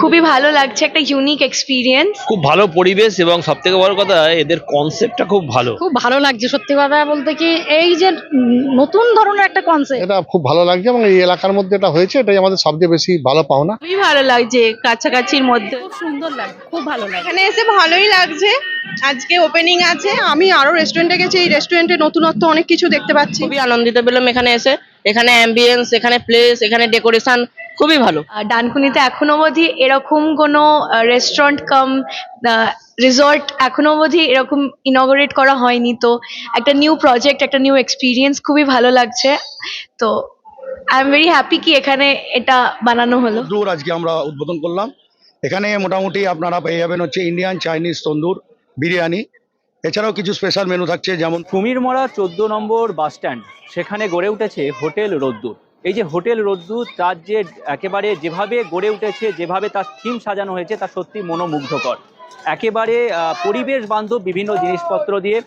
খুবই ভালো লাগছে একটা ইউনিক এক্সপিরিয়েন্স খুব ভালো পরিবেশ এবং সব থেকে বড় কথা এদের কনসেপ্টটা খুব ভালো। খুব ভালো লাগছে সত্যি কথা বলতে কি এই যে নতুন ধরনের একটা কনসেপ্ট এটা খুব ভালো লাগছে এবং এই এলাকার মধ্যে এটা হয়েছে এটাই আমাদের সবচেয়ে বেশি ভালো পাওনা। খুবই ভালো লাগছে কাছাকাছির মধ্যে। খুব সুন্দর লাগছে খুব ভালো লাগছে। এখানে এসে ভালোই লাগছে। আজকে ওপেনিং আছে আমি আরও রেস্টুরেন্টে গেছি এই রেস্টুরেন্টে নতুনত্ব অনেক কিছু দেখতে পাচ্ছি। খুবই আনন্দিত পেলাম এখানে এসে। এখানে অ্যাম্বিয়েন্স এখানে প্লেস এখানে ডেকোরেশন খুবই ভালো। ডানকুনিতে এখনও অবধি এরকম কোনো রেস্টুরেন্ট কাম রিসর্ট এখনও অবধি এরকম ইনগরেট করা হয়নি। তো একটা নিউ প্রজেক্ট একটা নিউ এক্সপিরিয়েন্স খুবই ভালো লাগছে। তো আই এম ভেরি হ্যাপি কি এখানে এটা বানানো হলো। তন্দুর আজকে আমরা উদ্বোধন করলাম। এখানে মোটামুটি আপনারা পেয়ে যাবেন হচ্ছে ইন্ডিয়ান চাইনিজ তন্দুর বিরিয়ানি। এছাড়াও কিছু স্পেশাল মেনু থাকছে যেমন কুমিরমরা চোদ্দ নম্বর বাস স্ট্যান্ড সেখানে গড়ে উঠেছে হোটেল রোদ্দুর। এই যে হোটেল রোদ্দুর, তার যে একেবারে যেভাবে গড়ে উঠেছে, যেভাবে তার থিম সাজানো হয়েছে, তা সত্যি মনোমুগ্ধকর। একেবারে পরিবেশ বান্ধব বিভিন্ন জিনিসপত্র দিয়ে,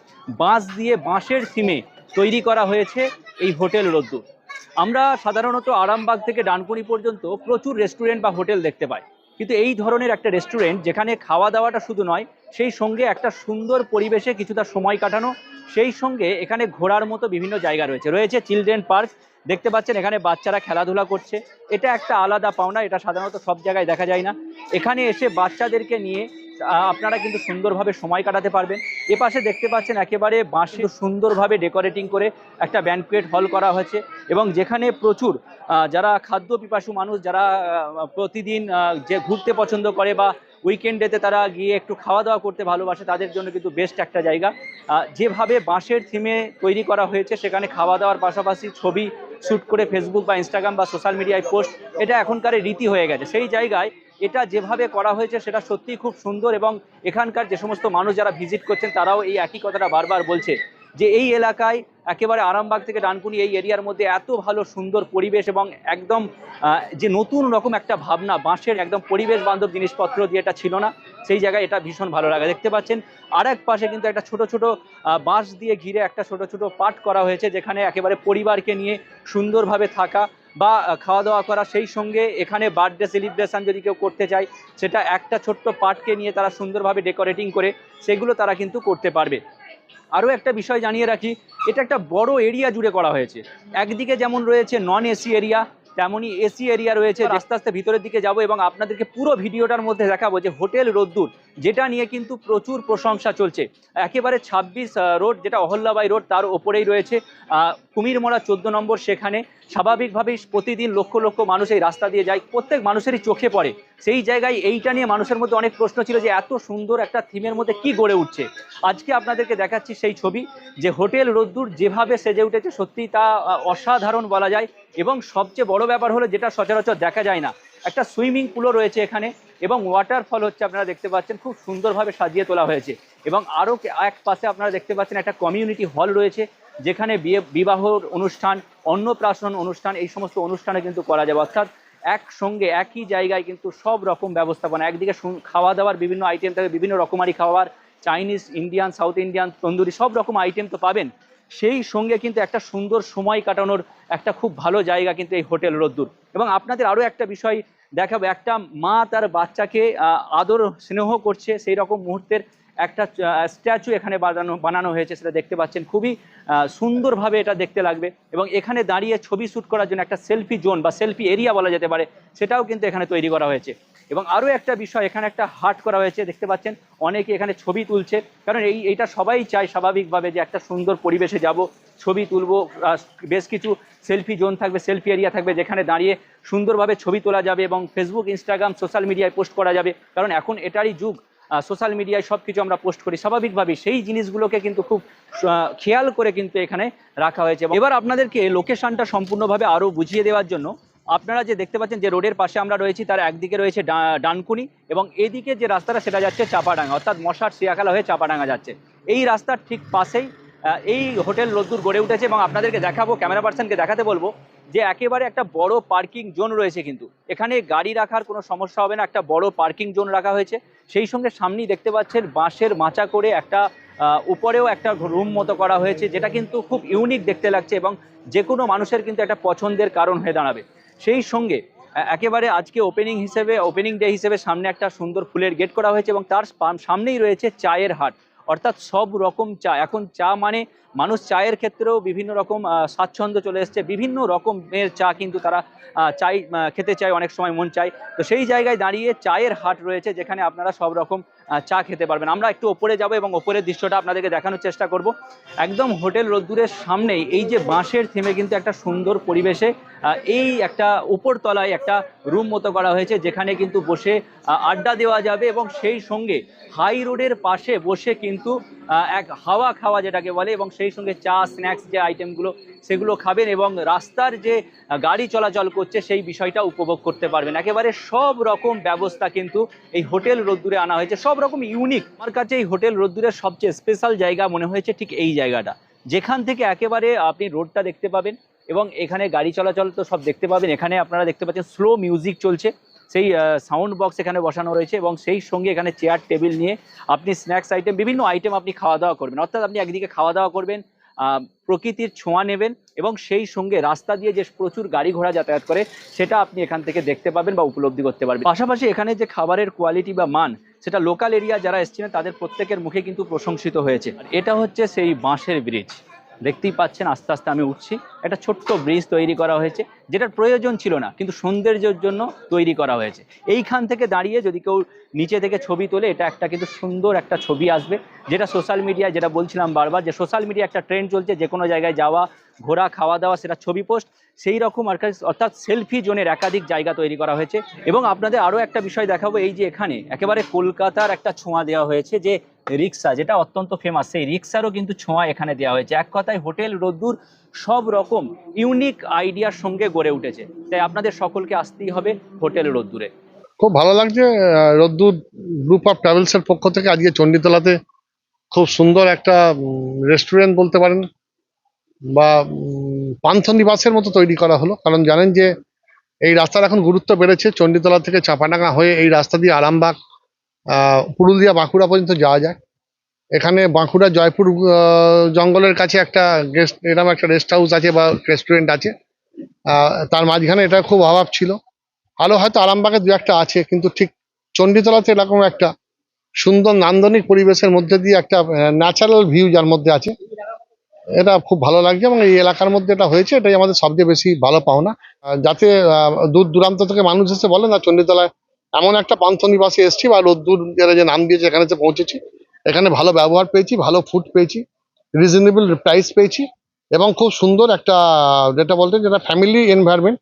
বাঁশ দিয়ে, বাঁশের থিমে তৈরি করা হয়েছে এই হোটেল রোদ্দুর। আমরা সাধারণত আরামবাগ থেকে ডানকুনি পর্যন্ত প্রচুর রেস্টুরেন্ট বা হোটেল দেখতে পাই। কিন্তু এই ধরনের একটা রেস্টুরেন্ট, যেখানে খাওয়া দাওয়াটা শুধু নয়, সেই সঙ্গে একটা সুন্দর পরিবেশে কিছুটা সময় কাটানো, সেই সঙ্গে এখানে ঘোরার মতো বিভিন্ন জায়গা রয়েছে। রয়েছে চিলড্রেন পার্ক দেখতে পাচ্ছেন, এখানে বাচ্চারা খেলাধুলা করছে। এটা একটা আলাদা পাওনা, এটা সাধারণত সব জায়গায় দেখা যায় না। এখানে এসে বাচ্চাদেরকে নিয়ে আপনারা কিন্তু সুন্দরভাবে সময় কাটাতে পারবেন। এপাশে দেখতে পাচ্ছেন, একেবারে বাঁশে সুন্দরভাবে ডেকোরেটিং করে একটা ব্যানকুয়েট হল করা হয়েছে এবং যেখানে প্রচুর যারা খাদ্য পিপাসু মানুষ, যারা প্রতিদিন যে ঘুরতে পছন্দ করে বা উইকেন্ডেতে তারা গিয়ে একটু খাওয়া দাওয়া করতে ভালোবাসে, তাদের জন্য কিন্তু বেস্ট একটা জায়গা। যেভাবে বাঁশের থিমে তৈরি করা হয়েছে, সেখানে খাওয়া দাওয়ার পাশাপাশি ছবি শ্যুট করে ফেসবুক বা ইনস্টাগ্রাম বা সোশ্যাল মিডিয়ায় পোস্ট এটা এখনকার রীতি হয়ে গেছে। সেই জায়গায় এটা যেভাবে করা হয়েছে, সেটা সত্যিই খুব সুন্দর এবং এখানকার যে সমস্ত মানুষ যারা ভিজিট করছেন, তারাও এই একই কথাটা বারবার বলছে। যে এই এলাকায় একেবারে আরামবাগ থেকে ডানকুনি এই এরিয়ার মধ্যে এত ভালো, সুন্দর পরিবেশ এবং একদম যে নতুন রকম একটা ভাবনা, বাঁশের একদম পরিবেশ বান্ধব জিনিসপত্র দিয়ে এটা ছিল না, সেই জায়গায় এটা ভীষণ ভালো লাগে। দেখতে পাচ্ছেন আর এক পাশে কিন্তু একটা ছোট ছোট বাঁশ দিয়ে ঘিরে একটা ছোট ছোট পাট করা হয়েছে, যেখানে একেবারে পরিবারকে নিয়ে সুন্দরভাবে থাকা বা খাওয়া দাওয়া করা, সেই সঙ্গে এখানে বার্থডে সেলিব্রেশন যদি কেউ করতে চায়, সেটা একটা ছোট্ট পাটকে নিয়ে তারা সুন্দরভাবে ডেকোরেটিং করে, সেগুলো তারা কিন্তু করতে পারবে। আরও একটা বিষয় জানিয়ে রাখি এটা একটা বড় এরিয়া জুড়ে করা হয়েছে। একদিকে যেমন রয়েছে নন এসি এরিয়া তেমনই এসি এরিয়া রয়েছে। আস্তে আস্তে ভিতরের দিকে যাব এবং আপনাদেরকে পুরো ভিডিওটার মধ্যে দেখাবো যে হোটেল রোদ্দুর যেটা নিয়ে কিন্তু প্রচুর প্রশংসা চলছে। একেবারে ছাব্বিশ রোড যেটা অহল্যাবাই রোড তার ওপরেই রয়েছে। আহ, কুমিরমোড়া চোদ্দ নম্বর সেখানে স্বাভাবিকভাবেই প্রতিদিন লক্ষ লক্ষ মানুষ এই রাস্তা দিয়ে যায়। প্রত্যেক মানুষেরই চোখে পড়ে। সেই জায়গায় এইটা নিয়ে মানুষের মধ্যে অনেক প্রশ্ন ছিল যে এত সুন্দর একটা থিমের মধ্যে কি গড়ে উঠছে? আজকে আপনাদেরকে দেখাচ্ছি সেই ছবি যে হোটেল রোদ্দুর যেভাবে সেজে উঠেছে সত্যি তা অসাধারণ বলা যায়। এবং সবচেয়ে বড় ব্যাপার হলো যেটা সচরাচর দেখা যায় না। একটা সুইমিং পুলও রয়েছে এখানে এবং ওয়াটারফল হচ্ছে আপনারা দেখতে পাচ্ছেন, খুব সুন্দরভাবে সাজিয়ে তোলা হয়েছে। এবং আরও এক পাশে আপনারা দেখতে পাচ্ছেন একটা কমিউনিটি হল রয়েছে, যেখানে বিয়ে, বিবাহর অনুষ্ঠান, অন্নপ্রাশন অনুষ্ঠান, এই সমস্ত অনুষ্ঠানে কিন্তু করা যাবে। অর্থাৎ একসঙ্গে, একই জায়গায় কিন্তু সব রকম ব্যবস্থাপনা, একদিকে খাওয়া দাওয়ার বিভিন্ন আইটেম থাকে, বিভিন্ন রকমারি খাবার Chinese Indian South Indian tandoori, সব রকম আইটেম তো পাবেন। সেই সঙ্গে কিন্তু একটা সুন্দর সময় কাটানোর একটা খুব ভালো জায়গা কিন্তু এই হোটেল রোদ্দুর। এবং আপনাদের আরও একটা বিষয় দেখাবো, একটা মা তার বাচ্চাকে আদর স্নেহ করছে সেই রকম মুহূর্তের একটা স্ট্যাচু এখানে বানানো বানানো হয়েছে, সেটা দেখতে পাচ্ছেন। খুবই সুন্দরভাবে এটা দেখতে লাগবে। এবং এখানে দাঁড়িয়ে ছবি শ্যুট করার জন্য একটা সেলফি জোন বা সেলফি এরিয়া বলা যেতে পারে, সেটাও কিন্তু এখানে তৈরি করা হয়েছে। এবং আরও একটা বিষয়, এখানে একটা হাট করা হয়েছে, দেখতে পাচ্ছেন। অনেকে এখানে ছবি তুলছে। কারণ এই, এইটা সবাই চায় স্বাভাবিকভাবে যে একটা সুন্দর পরিবেশে যাব, ছবি তুলবো বেশ কিছু সেলফি জোন থাকবে, সেলফি এরিয়া থাকবে, যেখানে দাঁড়িয়ে সুন্দরভাবে ছবি তোলা যাবে এবং ফেসবুক ইনস্টাগ্রাম সোশ্যাল মিডিয়ায় পোস্ট করা যাবে। কারণ এখন এটারই যুগ। সোশ্যাল মিডিয়ায় সব কিছু আমরা পোস্ট করি। স্বাভাবিকভাবে সেই জিনিসগুলোকে কিন্তু খুব খেয়াল করে কিন্তু এখানে রাখা হয়েছে। এবার আপনাদেরকে লোকেশনটা সম্পূর্ণভাবে আরও বুঝিয়ে দেওয়ার জন্য, আপনারা যে দেখতে পাচ্ছেন যে রোডের পাশে আমরা রয়েছি, তার একদিকে রয়েছে ডানকুনি এবং এদিকে যে রাস্তাটা, সেটা যাচ্ছে চাপাডাঙ্গা। অর্থাৎ মশার শিয়াখালা হয়ে চাপাডাঙ্গা যাচ্ছে। এই রাস্তার ঠিক পাশেই এই হোটেল রোদ্দুর গড়ে উঠেছে এবং আপনাদেরকে দেখাবো, ক্যামেরা পার্সনকে দেখাতে বলব যে একেবারে একটা বড় পার্কিং জোন রয়েছে কিন্তু। এখানে গাড়ি রাখার কোনো সমস্যা হবে না, একটা বড় পার্কিং জোন রাখা হয়েছে। সেই সঙ্গে সামনেই দেখতে পাচ্ছেন বাঁশের মাচা করে একটা উপরেও একটা রুম মতো করা হয়েছে, যেটা কিন্তু খুব ইউনিক দেখতে লাগছে এবং যে কোনো মানুষের কিন্তু একটা পছন্দের কারণ হয়ে দাঁড়াবে। সেই সঙ্গে একেবারে আজকে ওপেনিং হিসেবে ওপেনিং ডে হিসেবে সামনে একটা সুন্দর ফুলের গেট করা হয়েছে এবং তার সামনেই রয়েছে চায়ের হাট। অর্থাৎ সব রকম চা। এখন চা মানে মানুষ চায়ের ক্ষেত্রেও বিভিন্ন রকম স্বাচ্ছন্দ্য চলে এসছে। বিভিন্ন রকমের চা কিন্তু তারা চাই খেতে চায়, অনেক সময় মন চায়। তো সেই জায়গায় দাঁড়িয়ে চায়ের হাট রয়েছে, যেখানে আপনারা সব রকম চা খেতে পারবেন। আমরা একটু ওপরে যাব এবং ওপরের দৃশ্যটা আপনাদেরকে দেখানোর চেষ্টা করব। একদম হোটেল রোদ্দুরের সামনেই এই যে বাঁশের থেমে কিন্তু একটা সুন্দর পরিবেশে এই একটা উপর তলায় একটা রুম মতো করা হয়েছে, যেখানে কিন্তু বসে আড্ডা দেওয়া যাবে এবং সেই সঙ্গে হাই রোডের পাশে বসে কিন্তু এক হাওয়া খাওয়া যেটাকে বলে এবং সেই সঙ্গে চা স্ন্যাক্স যে আইটেমগুলো সেগুলো খাবেন এবং রাস্তার যে গাড়ি চলাচল করছে সেই বিষয়টা উপভোগ করতে পারবেন। একেবারে সব রকম ব্যবস্থা কিন্তু এই হোটেল রোদ্দুরে আনা হয়েছে। সব রকম ইউনিক আমার কাছে এই হোটেল রোদ্দুরের সবচেয়ে স্পেশাল জায়গা মনে হয়েছে ঠিক এই জায়গাটা। যেখান থেকে একেবারে আপনি রোডটা দেখতে পাবেন এবং এখানে গাড়ি চলাচল তো সব দেখতে পাবেন। এখানে আপনারা দেখতে পাচ্ছেন স্লো মিউজিক চলছে। সেই সাউন্ড বক্স এখানে বসানো রয়েছে এবং সেই সঙ্গে এখানে চেয়ার টেবিল নিয়ে আপনি স্ন্যাক্স আইটেম বিভিন্ন আইটেম আপনি খাওয়া দাওয়া করবেন। অর্থাৎ আপনি একদিকে খাওয়া দাওয়া করবেন প্রকৃতির ছোঁয়া নেবেন এবং সেই সঙ্গে রাস্তা দিয়ে যে প্রচুর গাড়ি ঘোড়া যাতায়াত করে, সেটা আপনি এখান থেকে দেখতে পাবেন বা উপলব্ধি করতে পারবেন। পাশাপাশি এখানে যে খাবারের কোয়ালিটি বা মান, সেটা লোকাল এরিয়া যারা এসেছিলেন, তাদের প্রত্যেকের মুখে কিন্তু প্রশংসিত হয়েছে। এটা হচ্ছে সেই বাঁশের ব্রিজ দেখতেই পাচ্ছেন, আস্তে আস্তে আমি উঠছি। একটা ছোট্ট ব্রিজ তৈরি করা হয়েছে, যেটার প্রয়োজন ছিল না, কিন্তু সৌন্দর্যের জন্য তৈরি করা হয়েছে। এইখান থেকে দাঁড়িয়ে যদি কেউ নিচে থেকে ছবি তোলে, এটা একটা কিন্তু সুন্দর একটা ছবি আসবে। যেটা সোশ্যাল মিডিয়ায় যেটা বলছিলাম বারবার, যে সোশ্যাল মিডিয়া একটা ট্রেন্ড চলছে, যে কোনো জায়গায় যাওয়া, ঘোরা, খাওয়া দাওয়া, সেটা ছবি পোস্ট সেই রকম আর অর্থাৎ সেলফি জোনের একাধিক জায়গা তৈরি করা হয়েছে। এবং আপনাদের আরও একটা বিষয় দেখাবো, এই যে এখানে একেবারে কলকাতার একটা ছোঁয়া দেওয়া হয়েছে, যে রিক্সা, যেটা অত্যন্ত ফেমাস সেই রিক্সারও কিন্তু ছোঁয়া এখানে দেওয়া হয়েছে। এক কথায় হোটেল, রোদ্দুর সব রকম ইউনিক আইডিয়ার সঙ্গে গড়ে উঠেছে। তাই আপনাদের সকলকে আসতেই হবে হোটেল, রোদ্দুরে। খুব ভালো লাগছে রোদ্দুর গ্রুপ অফ ট্রাভেলসের পক্ষ থেকে আজকে চণ্ডীতলাতে খুব সুন্দর একটা রেস্টুরেন্ট বলতে পারেন বা পান্থনিবাসের মতো তৈরি করা হলো। কারণ জানেন যে এই রাস্তার এখন গুরুত্ব বেড়েছে। চণ্ডীতলা থেকে চাপাডাঙ্গা হয়ে এই রাস্তা দিয়ে আরামবাগ পুরুলিয়া বাঁকুড়া পর্যন্ত যাওয়া যায়। এখানে বাঁকুড়া জয়পুর জঙ্গলের কাছে একটা গেস্ট এরকম একটা রেস্ট হাউস আছে বা রেস্টুরেন্ট আছে। তার মাঝখানে এটা খুব অভাব ছিল। আরও হয়তো আরামবাগে দু একটা আছে, কিন্তু ঠিক চণ্ডীতলাতে এরকম একটা সুন্দর নান্দনিক পরিবেশের মধ্যে দিয়ে একটা ন্যাচারাল ভিউ যার মধ্যে আছে, এটা খুব ভালো লাগছে এবং এই এলাকার মধ্যে এটা হয়েছে, এটাই আমাদের সবচেয়ে বেশি ভালো পাওনা। যাতে দূর দূরান্ত থেকে মানুষ এসে বলে না, চণ্ডীতলায় এমন একটা পান্থনিবাসে এসেছি বা রোদ্দুর যারা যে নাম দিয়েছে, এখানে এসে পৌঁছেছি, এখানে ভালো ব্যবহার পেয়েছি, ভালো ফুড পেয়েছি রিজনেবল প্রাইস পেয়েছি এবং খুব সুন্দর একটা, যেটা বলতে যেটা ফ্যামিলি এনভায়রনমেন্ট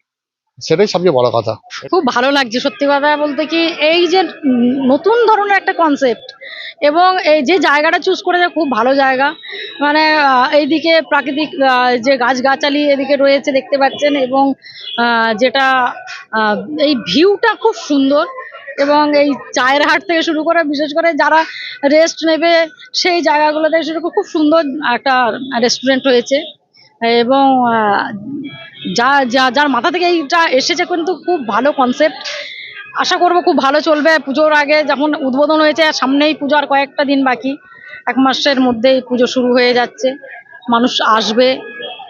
সেটাই সবচেয়ে বড় কথা। খুব ভালো লাগছে সত্যি কথা বলতে কি, এই যে নতুন ধরনের একটা কনসেপ্ট এবং এই যে জায়গাটা চুজ করেছে খুব ভালো জায়গা। মানে এইদিকে প্রাকৃতিক যে গাছগাছালি এদিকে রয়েছে দেখতে পাচ্ছেন এবং যেটা এই ভিউটা খুব সুন্দর এবং এই চায়ের হাট থেকে শুরু করে বিশেষ করে যারা রেস্ট নেবে সেই জায়গাগুলো থেকে শুরু করে খুব সুন্দর একটা রেস্টুরেন্ট হয়েছে। এবং যা যা, যার মাথা থেকে এইটা এসেছে কিন্তু খুব ভালো কনসেপ্ট আশা করব খুব ভালো চলবে। পুজোর আগে যখন উদ্বোধন হয়েছে সামনেই পুজো আর কয়েকটা দিন বাকি। এক মাসের মধ্যেই পুজো শুরু হয়ে যাচ্ছে। মানুষ আসবে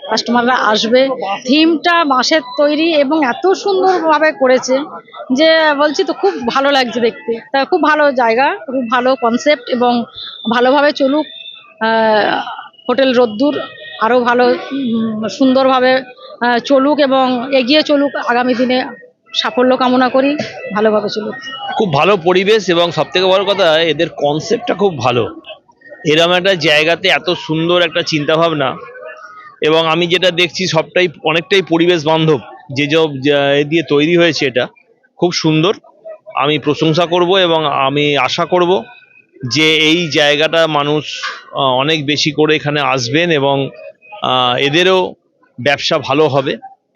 কাস্টমাররা আসবে। থিমটা বাঁশের তৈরি এবং এত সুন্দরভাবে করেছে যে, বলছি তো খুব ভালো লাগছে দেখতে। তা খুব ভালো জায়গা, খুব ভালো কনসেপ্ট এবং ভালোভাবে চলুক। হোটেল রোদ্দুর আরও ভালো সুন্দরভাবে চলুক এবং এগিয়ে চলুক, আগামী দিনে সাফল্য কামনা করি, ভালোভাবে চলুক। খুব ভালো পরিবেশ এবং সব থেকে বড় কথা, এদের কনসেপ্টটা খুব ভালো। এরকম একটা জায়গাতে এত সুন্দর একটা চিন্তা ভাবনা এবং আমি যেটা দেখছি সবটাই, অনেকটাই পরিবেশ বান্ধব। যে সব এ দিয়ে তৈরি হয়েছে এটা, খুব সুন্দর। আমি প্রশংসা করব এবং আমি আশা করব যে এই জায়গাটা মানুষ অনেক বেশি করে এখানে আসবেন এবং এদেরও ব্যবসা ভালো হবে,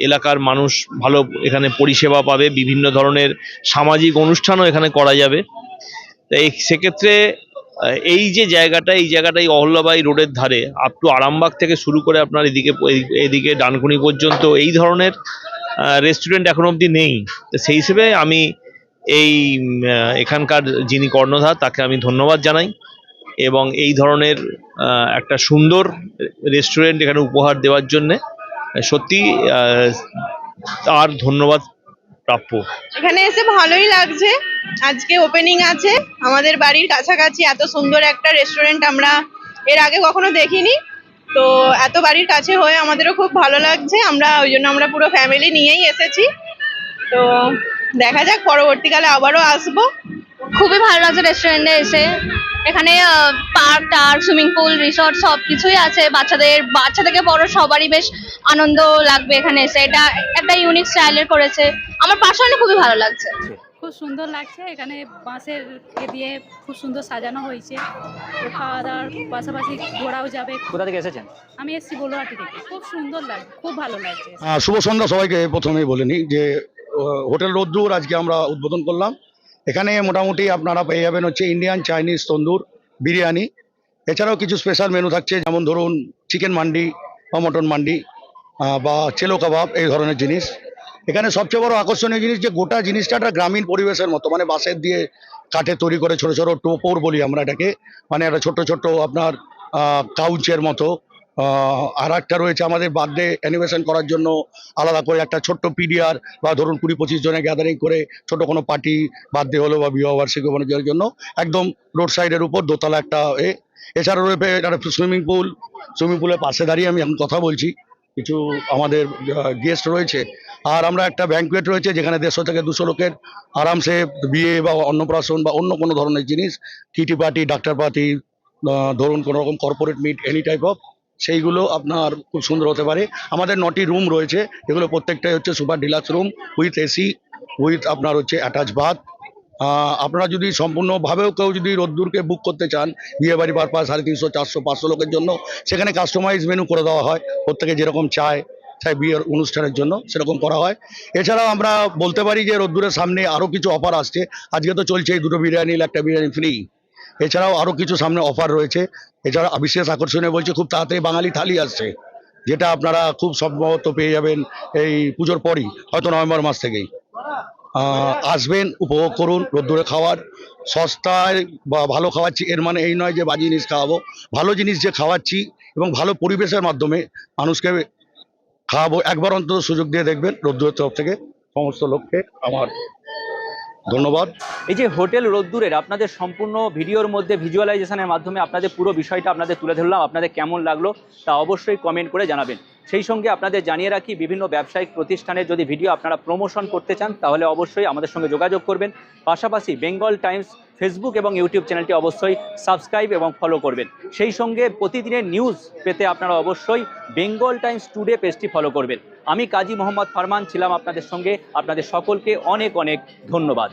এলাকার মানুষ ভালো এখানে পরিষেবা পাবে, বিভিন্ন ধরনের সামাজিক অনুষ্ঠানও এখানে করা যাবে। তো এই সেক্ষেত্রে এই যে জায়গাটা, এই জায়গাটা এই অহল্যাবাই রোডের ধারে আপ টু আরামবাগ থেকে শুরু করে আপনার এদিকে এদিকে ডানকুনি পর্যন্ত এই ধরনের রেস্টুরেন্ট এখন অবধি নেই। তো সেই হিসেবে আমি এই এখানকার যিনি কর্ণধার, তাকে আমি ধন্যবাদ জানাই এবং এই ধরনের একটা সুন্দর রেস্টুরেন্ট এখানে উপহার দেওয়ার জন্যে সত্যি আহ, তার ধন্যবাদ প্রাপ্য। এখানে এসে ভালোই লাগছে। আজকে ওপেনিং আছে। আমাদের বাড়ির কাছাকাছি এত সুন্দর একটা রেস্টুরেন্ট আমরা এর আগে কখনো দেখিনি। তো এত বাড়ির কাছে হয়ে আমাদেরও খুব ভালো লাগছে। আমরা ওই জন্য আমরা পুরো ফ্যামিলি নিয়েই এসেছি। তো দেখা যাক পরবর্তীকালে আবারও আসব। খুবই ভালো লাগছে রেস্টুরেন্টে এসে। এখানে পার্ক টার্ক সুইমিং পুল রিসর্ট সব কিছুই আছে। বাচ্চাদের বাচ্চা থেকে বড় সবারই বেশ আনন্দ লাগবে এখানে এসে। এটা একটা ইউনিক স্টাইলের করেছে। আমার পার্সোনালি খুবই ভালো লাগছে। খুব সুন্দর লাগছে। এখানে বাঁশের এ দিয়ে খুব সুন্দর সাজানো হয়েছে। তো খাওয়া দাওয়ার পাশাপাশি ঘোরাও যাবে। কোথা থেকে এসেছেন? আমি এসেছি বলুয়াটি থেকে। খুব সুন্দর লাগছে খুব ভালো লাগছে। শুভ সন্ধ্যা সবাইকে। প্রথমেই বলে নিই যে হোটেল রোদ্দুর আজকে আমরা উদ্বোধন করলাম। এখানে মোটামুটি আপনারা পেয়ে যাবেন হচ্ছে ইন্ডিয়ান চাইনিজ তন্দুর বিরিয়ানি। এছাড়াও কিছু স্পেশাল মেনু থাকছে, যেমন ধরুন চিকেন মান্ডি বা মটন মান্ডি বা চেলো কাবাব এই ধরনের জিনিস। এখানে সবচেয়ে বড় আকর্ষণীয় জিনিস যে গোটা জিনিসটা একটা গ্রামীণ পরিবেশের মতো মানে বাঁশের দিয়ে কাঠে তৈরি করে ছোট ছোট টোপর বলি আমরা এটাকে। মানে একটা ছোট ছোট আপনার কাউচের মতো। আর একটা রয়েছে আমাদের বার্থডে অ্যানিভার্সারি করার জন্য আলাদা করে একটা ছোট্ট পিডিআর বা ধরুন কুড়ি পঁচিশ জনের গ্যাদারিং করে ছোট কোনো পার্টি বার্থডে হলো বা বিবাহ বার্ষিকী বাণিজ্যের জন্য একদম রোড সাইডের উপর দোতলা একটা এ। এছাড়া রয়েছে একটা সুইমিং পুল সুইমিং পুলের পাশে দাঁড়িয়ে আমি এখন কথা বলছি। কিছু আমাদের গেস্ট রয়েছে। আর আমরা একটা ব্যাঙ্কুয়েট রয়েছে যেখানে দেড়শো থেকে দুশো লোকের আরামসে বিয়ে বা অন্নপ্রাশন বা অন্য কোনো ধরনের জিনিস কিটি পার্টি ডাক্তার পার্টি ধরুন কোনো রকম corporate meet any type of সেইগুলো আপনার খুব সুন্দর হতে পারে। আমাদের নটি রুম রয়েছে, এগুলো প্রত্যেকটাই হচ্ছে super deluxe room with AC with আপনার হচ্ছে অ্যাটাচ বাথ আপনারা যদি সম্পূর্ণভাবেও কেউ যদি রোদ্দুরকে বুক করতে চান, বিয়ে বাড়ি পারপাস সাড়ে তিনশো, চারশো, পাঁচশো লোকের জন্য, সেখানে কাস্টমাইজ মেনু করে দেওয়া হয়। প্রত্যেকে যেরকম চায় চাই বিয়ের অনুষ্ঠানের জন্য সেরকম করা হয়। এছাড়াও আমরা বলতে পারি যে রোদ্দুরের সামনে আরও কিছু অফার আসছে। আজকে তো চলছে এই দুটো বিরিয়ানি, একটা বিরিয়ানি ফ্রি এছাড়াও আরও কিছু সামনে অফার রয়েছে। এছাড়া বিশেষ আকর্ষণীয় বলছে, খুব তাড়াতাড়ি বাঙালি থালি আসছে, যেটা আপনারা খুব সম্ভবত পেয়ে যাবেন এই পুজোর পরই, হয়তো নভেম্বর মাস থেকেই। আসবেন, উপভোগ করুন, রোদ্দুরে খাওয়ার, সস্তায় বা ভালো খাওয়াচ্ছি, এর মানে এই নয় যে বাজে জিনিস খাওয়াবো, ভালো জিনিস যে খাওয়াচ্ছি এবং ভালো পরিবেশের মাধ্যমে মানুষকে খাওয়াবো, একবার অন্তত সুযোগ দিয়ে দেখবেন রোদ্দুরের তরফ থেকে, সমস্ত লোককে আমার ধন্যবাদ। এই যে হোটেল রোদ্দুরের আপনাদের সম্পূর্ণ ভিডিওর মধ্যে ভিজুয়ালাইজেশনের মাধ্যমে আপনাদের পুরো বিষয়টা আপনাদের তুলে ধরলাম, আপনাদের কেমন লাগল তা অবশ্যই কমেন্ট করে জানাবেন। সেই সঙ্গে আপনাদের জানিয়ে রাখি, বিভিন্ন ব্যবসায়িক প্রতিষ্ঠানের যদি ভিডিও আপনারা প্রমোশন করতে চান, তাহলে অবশ্যই আমাদের সঙ্গে যোগাযোগ করবেন। পাশাপাশি বেঙ্গল টাইমস ফেসবুক এবং ইউটিউব চ্যানেলটি অবশ্যই সাবস্ক্রাইব এবং ফলো করবেন। সেই সঙ্গে প্রতিদিনের নিউজ পেতে আপনারা অবশ্যই বেঙ্গল টাইমস টুডে পেজটি ফলো করবেন। আমি কাজী মোহাম্মদ ফারমান ছিলাম আপনাদের সঙ্গে। আপনাদের সকলকে অনেক অনেক ধন্যবাদ।